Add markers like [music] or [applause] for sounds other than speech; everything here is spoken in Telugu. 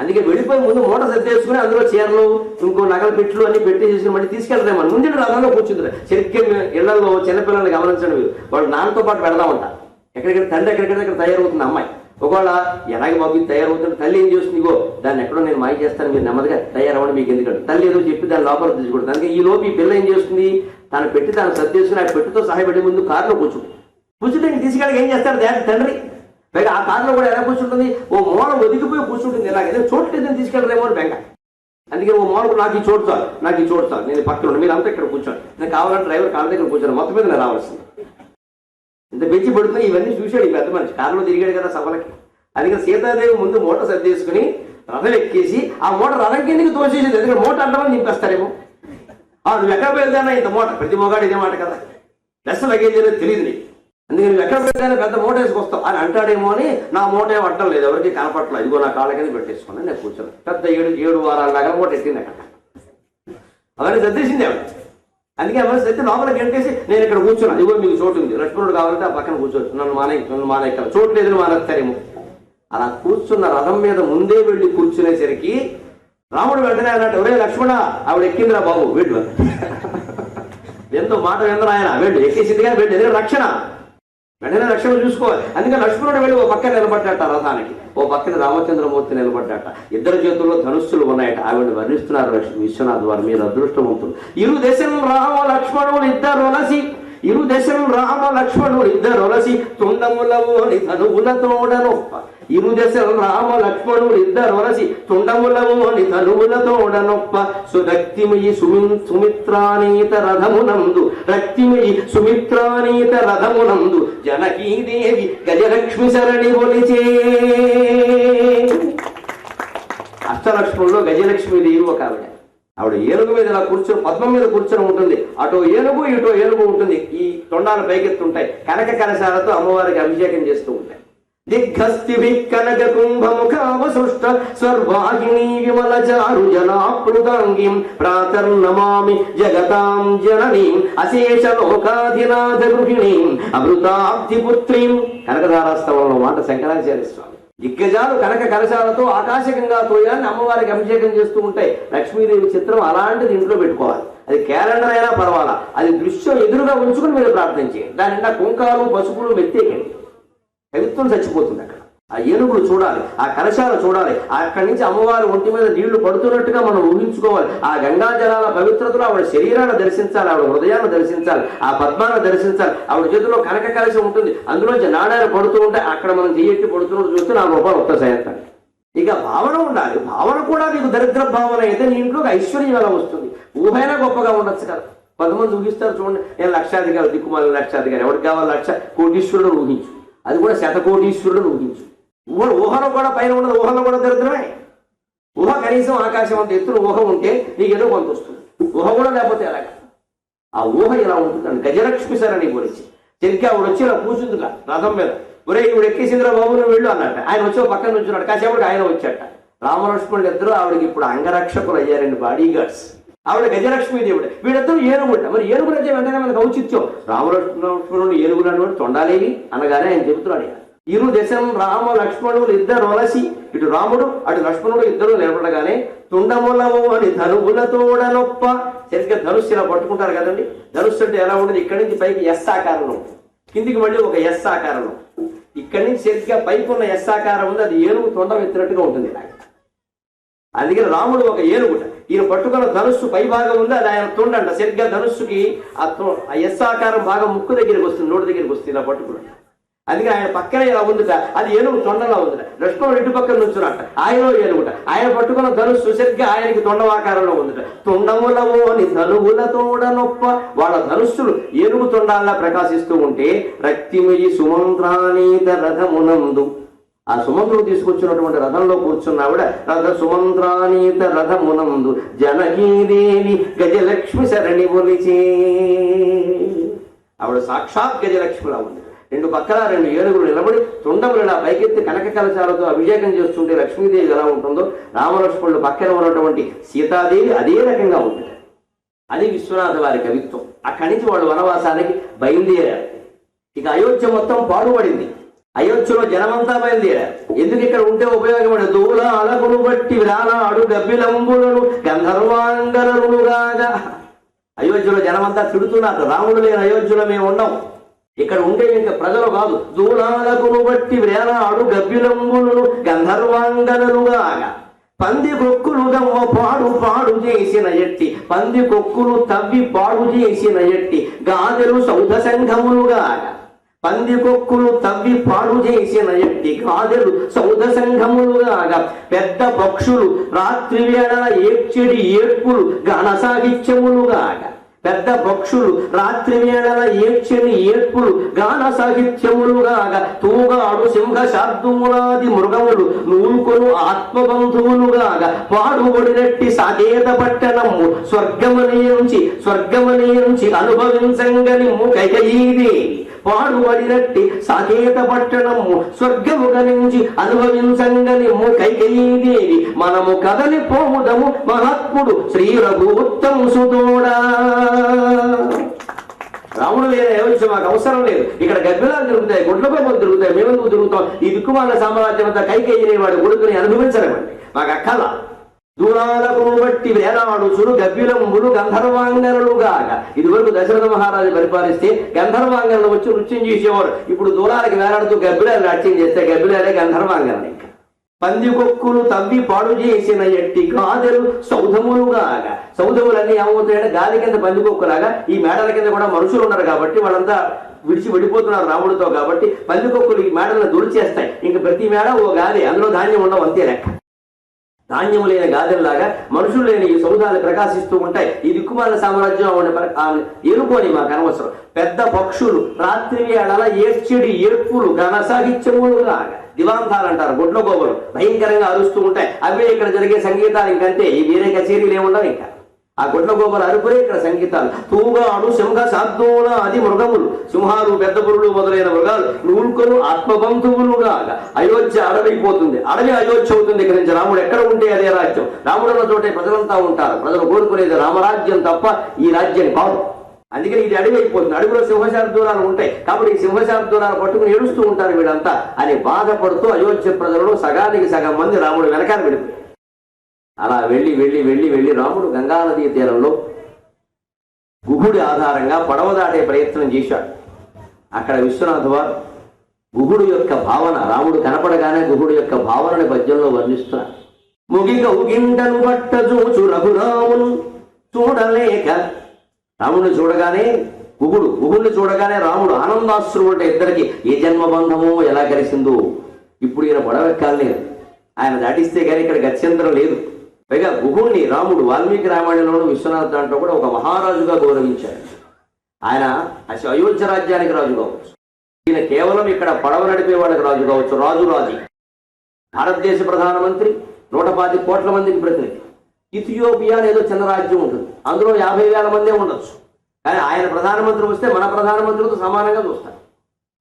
అందుకే వెళ్ళిపోయి ముందు మూట సర్దేసుకుని అందులో చీరలు ఇంకో నగల పెట్లు అన్ని పెట్టి చేసుకుని మళ్ళీ తీసుకెళ్తామని ముందు రథంలో కూర్చుంటారు. సరిగ్గా ఇళ్ళలో చిన్నపిల్లల్ని గమనించండి మీరు. వాళ్ళు నాన్నతో పాటు పెడదామంట. ఎక్కడికి తండ్రి ఎక్కడికక్కడ తయారవుతుంది అమ్మాయి. ఒకవేళ ఎలాగ బాబు తయారవుతుంది తల్లి ఏం చేస్తుంది? ఇగో దాన్ని ఎక్కడో నేను మాయ చేస్తాను మీరు నెమ్మదిగా తయారవ్వండి మీకు ఎందుకంటే తల్లి ఏదో చెప్పి దాని లోపల తీసుకుంటుంది. అందుకే ఈ లోపు ఈ పిల్ల ఏం చేస్తుంది? తను పెట్టి తాను సర్దేసుకుని ఆ పెట్టుతో సహాయపడే ముందు కారులో కూర్చుంటుంది. కూర్చుంటే ఇంక తీసుకెళ్ళి ఏం చేస్తాడు? తండ్రి పైగా ఆ కారులో కూడా ఎలా కూర్చుంటుంది? ఓ మూల ఒదిగిపోయి కూర్చుంటుంది. ఇలాగే చోటు లేదని తీసుకెళ్ళరేమో అని బెంగ. అందుకే ఓ మూలకు నాకు ఈ చోటు చాలు నాకు ఈ చోటు చాలు. నేను పక్కన ఉండి మీరు అంతా ఇక్కడ కూర్చోండి. నేను కావాలంటే డ్రైవర్ కాళ్ళ దగ్గర కూర్చోను మొత్తం మీద నేను రావాల్సింది. ఇంత పెంచి పడుతుంది ఇవన్నీ చూశాడు ఈ పెద్ద మనిషి. కారులో తిరిగాడు కదా సభలకి అందుకే సీతాదేవి ముందు మూట సర్దేసుకుని రథం ఎక్కేసి ఆ మూట రథం కిందకి తోసేసింది. ఎందుకంటే మూట అంటామని నింపేస్తారేమో. అది నువ్వు ఎక్కడ వెళ్తానా ఇంత మూట ప్రతి మొగాడు ఇదే మాట కదా. లెస్ లగేజ్ అనేది తెలియదు నీకు. అందుకని నువ్వు ఎక్కడ పెద్ద మూట వేసుకొస్తావు అని అంటాడేమో అని నా మూట ఏం అడ్డం లేదు. ఎవరికి కనపట్లేదు ఇదిగో నా కాళ్ళ కింద పెట్టేసుకున్నాను నేను కూర్చొని పెద్ద ఏడు ఏడు వారాల లాగా మూట ఎట్టింది అక్కడ. అవన్నీ సర్దేసింది ఆవిడ. అందుకే ఎవరు సర్ది లోపలికి ఎంటేసి నేను ఇక్కడ కూర్చున్నాను ఇదిగో మీకు చోటు ఉంది. లక్ష్మణుడు కావాలంటే ఆ పక్కన కూర్చోవచ్చు. నన్ను మానే నన్ను మానే చోటు లేదని మానేస్తారేమో అలా కూర్చున్న రథం మీద ముందే వెళ్ళి కూర్చునేసరికి రాముడు వెంటనే అన్నట్టు ఒరే లక్ష్మణ ఆవిడ ఎక్కిందిరా బాబు. వెళ్ళు. [laughs] ఎంతో మాట విందరు ఆయన. వెళ్ళు. ఎక్కేసిందిగా వెళ్ళు. ఎదురు రక్షణ. వెంటనే లక్ష్మణుడు చూసుకోవాలి. అందుకని లక్ష్మణుడు వెళ్ళి ఓ పక్కన నిలబడ్డాట రథానికి. ఓ పక్కన రామచంద్రమూర్తి నిలబడ్డాట. ఇద్దరు చేతుల్లో ధనుస్సులు ఉన్నాయట. ఆవిడ వర్ణిస్తున్నారు లక్ష్మి విశ్వనాథ్ వారు. మీరు అదృష్టవంతులు. ఇరు దేశం రామ లక్ష్మణుడు ఇద్దరు అలసి ఇరు దేశం రామ లక్ష్మణుడు ఇద్దరు ఒలసి. తుండములవోని ధనువులతోడనొప్ప ఇరు దశలు రామ లక్ష్మణుడు ఇద్దరు ఒలసి తుండములవోని ధనువులతోడనొప్ప సురక్తిమయి సుమి సుమిత్రానీత రథమునందు రక్తిమయి సుమిత్రానీత రథమునందు జనకీదేవి గజలక్ష్మి సరణి ఒలిచే. అష్టలక్ష్ముల్లో గజలక్ష్మీదేవి ఒక ఆవిడ. ఆవిడ ఏనుగు మీద ఇలా కూర్చొని పద్మం మీద కూర్చొని ఉంటుంది. అటో ఏనుగు ఇటో ఏనుగు ఉంటుంది. ఈ తొండాలు పైకెత్తుంటాయి. కనక కలశాలతో అమ్మవారికి అభిషేకం చేస్తూ ఉంటాయి. దిగ్గస్తి కనక కుంభముఖావసృష్ట స్వర్వాహిని విమల చారు జలాప్లుతాంగిం ప్రాతర్నమామి జగతాం జననీం అశేష లోకాధినాథ గృహిణీం అమృతాబ్ది పుత్రీం కనకధారాస్తవంలో మాట శంకరాచార్య స్వామి. దిగ్గజాలు కనక కలశాలతో ఆకాశగంగా తోయాన్ని అమ్మవారికి అభిషేకం చేస్తూ ఉంటాయి లక్ష్మీదేవి చిత్రం అలాంటిది ఇంట్లో పెట్టుకోవాలి. అది క్యాలెండర్ అయినా పర్వాలా. అది దృశ్యం ఎదురుగా ఉంచుకుని మీరు ప్రార్థన చేయండి. దాని నిండా కుంకాలు పసుపులు మెత్తేకండి. కవిత్వం చచ్చిపోతుంది అక్కడ. ఆ ఏనుగులు చూడాలి ఆ కలశాలు చూడాలి అక్కడి నుంచి అమ్మవారి ఒంటి మీద నీళ్ళు పడుతున్నట్టుగా మనం ఊహించుకోవాలి. ఆ గంగా జలాల పవిత్రతలో ఆవిడ శరీరాన్ని దర్శించాలి ఆవిడ హృదయాన్ని దర్శించాలి ఆ పద్మాన్ని దర్శించాలి ఆవిడ చేతిలో కనక కలశం ఉంటుంది. అందులోంచి నాణాలు పడుతూ ఉంటే అక్కడ మనం చెయ్యెట్టి పడుతున్నట్టు చూస్తే నాలుగు రూపాయలు వస్తాయి సాయంత్రం ఇక భావన ఉండాలి. భావన కూడా నీకు దరిద్ర భావన అయితే నీ ఇంట్లోకి ఐశ్వర్యం ఎలా వస్తుంది? ఊహైనా గొప్పగా ఉండొచ్చు కదా. కొంతమంది ఊహిస్తారు చూడండి నేను లక్షాధికారి దిక్కుమాలి లక్షాధికారి ఎవరికి కావాలి లక్ష? కోటీశ్వరుడు ఊహించు. అది కూడా శతకోటీశ్వరుడు ఊహించు. ఊహ ఊహలో కూడా పైన ఉండదు ఊహలో కూడా దరిద్రమే. ఊహ కనీసం ఆకాశం అంత ఎత్తున ఊహ ఉంటే నీకేదో కొంత వస్తుంది. ఊహ కూడా లేకపోతే ఎలాగ ఆ ఊహ ఇలా ఉంటుందండి. గజలక్ష్మి సార్ అని గురించి సరిగ్గా ఆవిడ వచ్చి ఇలా కూర్చుందిగా రథం మీద. ఒరే ఇప్పుడు ఎక్కేసిందిరా బాబు నువ్వు వెళ్ళు అన్నట్ట. ఆయన వచ్చి పక్కన నుంచున్నాడు. కాసేపటికి ఆయన వచ్చాట. రామలక్ష్మణులు ఇద్దరు ఆవిడకి ఇప్పుడు అంగరక్షకులు అయ్యారండి బాడీ గార్డ్స్ ఆవిడ గజలక్ష్మి దేవుడు. వీళ్ళిద్దరు ఏనుగుంట మరి ఏనుగు అయితే వెంటనే మనకు ఔచిత్యం. రామలక్ష్మణుడు ఏనుగులు అన్నవాడు తొండాలేవి అనగానే ఆయన చెబుతున్నాడు ఇరు దశం రామ లక్ష్మణులు ఇద్దరు వలసి ఇటు రాముడు అటు లక్ష్మణుడు ఇద్దరు నిలబడగానే తుండములవు అని ధనువులతోడనొప్ప సరిగ్గా ధనుస్సు ఇలా పట్టుకుంటారు కదండి. ధనుస్సు అంటే ఎలా ఉండదు? ఇక్కడి నుంచి పైకి ఎస్ ఆకారంలో కిందికి మళ్ళీ ఒక ఎస్ ఆకారంలో ఇక్కడి నుంచి సరిగ్గా పైకి ఉన్న ఎస్ ఆకారం ఉంది. అది ఏనుగు తొండం ఎత్తినట్టుగా ఉంటుంది అందుకని రాముడు ఒక ఏనుగుట. ఈయన పట్టుకున్న ధనుస్సు పై భాగం ఉంది అది ఆయన తొండంట. సరిగ్గా ధనుస్సుకి ఆ ఆ ఎస్ ఆకారం భాగం ముక్కు దగ్గరికి వస్తుంది నోటి దగ్గరికి వస్తుంది ఇలా పట్టుకున్నాడు. అందుకని ఆయన పక్కనే ఇలా ఉందిట అది ఏనుగు తొండలా ఉందిట. లక్ష్మణుడు ఇటు పక్కన నుంచున్నట్ట ఆయన ఏనుగుట. ఆయన పట్టుకున్న ధనుస్సు సరిగ్గా ఆయనకి తొండవాకారంలో ఉందిట. తొండములవో అని ధనువుల తోడనొప్ప వాళ్ళ ధనుస్సులు ఏనుగు తొండాల్లా ప్రకాశిస్తూ ఉంటే రక్తిమయి సుమంత్రానీత రథమునందు ఆ సుమంత్రుడు తీసుకొచ్చినటువంటి రథంలో కూర్చున్నావిడ రథ సుమంత్రానీత రథమునందు జనకీదేవి గజలక్ష్మి శరణి ఒలిచే. ఆవిడ సాక్షాత్ గజలక్ష్మిలా ఉంది. రెండు పక్కల రెండు ఏనుగులు నిలబడి తుండములు ఇలా పైకెత్తి కనక కలశాలతో అభిషేకం చేస్తుంటే లక్ష్మీదేవి ఎలా ఉంటుందో రామలక్ష్మణుడు పక్కన ఉన్నటువంటి సీతాదేవి అదే రకంగా ఉంటుంది అది విశ్వనాథ వారి కవిత్వం. అక్కడి నుంచి వాళ్ళు వనవాసానికి బయలుదేరారు. ఇక అయోధ్య మొత్తం పాడుపడింది. అయోధ్యలో జనమంతా బయలుదేరారు. ఎందుకు ఇక్కడ ఉంటే ఉపయోగపడే దూల అలగును బట్టి వేలాడు గబ్బిలంబులను గంధర్వాంగనలుగాగా అయోధ్యలో జనమంతా తిడుతున్నారు. రాముడు లేని అయోధ్యలో మేము ఉండం. ఇక్కడ ఉండే ఇంకా ప్రజలు కాదు. దూలాలకును బట్టి వేలాడు గబ్బిలంబులను గంధర్వాంగనలుగాగా పంది కొక్కులు పాడు పాడు చేసిన ఎట్టి పంది కొక్కులు తవ్వి పాడు చేసిన ఎట్టి గాదెలు సౌధ సంఘములుగాగా పందికొక్కులు తవ్వి పాడు చేసిన ఎట్టి గాదెలు సౌధ సంఘములుగాగా పెద్ద పక్షులు రాత్రి వేళ ఏడ్చెడి ఏడ్పులు ఘన సాహిత్యములుగాగా పెద్ద పక్షులు రాత్రి వేళల ఏడ్చని ఏడ్పులు గాన సాహిత్యములుగాగా తూగాడు సింహ శాబ్దములాది మృగములు నూలుకొను ఆత్మబంధువులుగాగా పాడుబడినట్టి సాదేత పట్టణము స్వర్గమనియుంచి స్వర్గమనియుంచి అనుభవించంగని కైకయీదేవి పాడుబడినట్టి సాకేత పట్టణము స్వర్గము గణించి అనుభవించంగని కైకయీదేవి మనము కదలిపోముదము మహాత్ముడు శ్రీ రఘుత్తం సుదోడా. రాముడు లేదా ఏమని మాకు అవసరం లేదు. ఇక్కడ గబ్బిలాలు తిరుగుతాయి గుడ్లపై మనం తిరుగుతాయి మేమెందుకు తిరుగుతాం? ఈ దిక్కుమాల సామ్రాజ్యం అంతా కైకేయినే వాడు కొడుకుని అనుభవించలేమండి మాకు అక్కల దూరాలకు బట్టి వేలాడు గభ్యులములు గబ్బిలంబులు గంధర్వాంగనలుగాక ఇదివరకు దశరథ మహారాజు పరిపాలిస్తే గంధర్వాంగనలు వచ్చి నృత్యం చేసేవారు. ఇప్పుడు దూరాలకు వేలాడుతూ గబ్బిలాలు నాట్యం చేస్తే గబ్బిలాలే గంధర్వాంగనలు పందికొక్కులు తవ్వి పాడు చేసిన ఎట్టి గాదెలు సౌధములుగాగా సౌధములన్నీ ఏమవుతాయంటే గాలి కింద పందికొక్కులాగా ఈ మేడల కింద కూడా మనుషులు ఉన్నారు కాబట్టి వాళ్ళంతా విడిచి విడిపోతున్నారు రాముడితో కాబట్టి పందికొక్కులు ఈ మేడలను దుడిచేస్తాయి ఇంక ప్రతి మేడ ఓ గాలి అందులో ధాన్యం ఉండవు అంతే లెక్క. ధాన్యం లేని గాదెల్లాగా మనుషులు లేని ఈ సౌధాలు ప్రకాశిస్తూ ఉంటాయి. ఈ దిక్కుమాల సామ్రాజ్యం ఆవిడ మాకు అనవసరం. పెద్ద పక్షులు రాత్రి వేళల ఏడ్చెడి ఏడ్పులు ఘనసాహిత్యములుగా దివాంతాలు అంటారు గుడ్ల గోబలు భయంకరంగా అరుస్తూ ఉంటాయి. అవే ఇక్కడ జరిగే సంగీతాలు ఇంకంతే. ఈ వేరే కచేరీలు ఏముండవు ఇంకా. ఆ గుడ్ల గోబల అరుపులే ఇక్కడ సంగీతాలు. తూగాడు సింహ సాధువుల అది మృగములు. సింహాలు పెద్ద పురులు మొదలైన మృగాలు. నూల్కొను ఆత్మబంధువులుగా అయోధ్య అడవైపోతుంది. అడవి అయోధ్య అవుతుంది ఇక్కడ నుంచి. రాముడు ఎక్కడ ఉంటే అదే రాజ్యం. రాముడు ఉన్న చోటే ప్రజలంతా ఉంటారు. ప్రజలు కోరుకునేది రామరాజ్యం తప్ప ఈ రాజ్యం కాదు. అందుకని ఇది అడవి అయిపోతుంది అడవిలో సింహశాబ్దూరాలు ఉంటాయి. కాబట్టి ఈ సింహశాబ్దూరాలు పట్టుకుని ఏడుస్తూ ఉంటారు వీళ్ళంతా. అని బాధపడుతూ అయోధ్య ప్రజలను సగానికి సగం మంది రాముడు వెనకాల వెళ్ళిపోయారు అలా వెళ్ళి వెళ్ళి వెళ్ళి వెళ్ళి రాముడు గంగానదీ తీరంలో గుహుడి ఆధారంగా పడవ దాటే ప్రయత్నం చేశాడు. అక్కడ విశ్వనాథ వారు గుహుడు యొక్క భావన రాముడు కనపడగానే గుహుడు యొక్క భావనని పద్యంలో వర్ణిస్తున్నాడు ముగిగ ఉగిండను బట్ట చూచు రఘురామును చూడలేక రాముడిని చూడగానే గుగుడు గుహుడిని చూడగానే రాముడు ఆనందాశ్రుడు అంటే ఇద్దరికి ఏ జన్మబంధమో ఎలా కలిసిందో. ఇప్పుడు ఈయన పడవెక్కాలని ఆయన దాటిస్తే కానీ ఇక్కడ గత్యంతరం లేదు. పైగా గుహుణ్ణి రాముడు వాల్మీకి రామాయణంలోను విశ్వనాథ్ దాంట్లో కూడా ఒక మహారాజుగా గౌరవించాడు. ఆయన అయోధ్య రాజ్యానికి రాజు కావచ్చు. ఈయన కేవలం ఇక్కడ పడవ నడిపే వాళ్ళకి రాజు కావచ్చు రాజు రాజు. భారతదేశ ప్రధానమంత్రి నూట పాతి కోట్ల మందికి ప్రతినిధి. ఇథియోపియా ఏదో చిన్న రాజ్యం ఉంటుంది. అందులో యాభై వేల మందే ఉండొచ్చు. కానీ ఆయన ప్రధానమంత్రి వస్తే మన ప్రధానమంత్రితో సమానంగా చూస్తారు.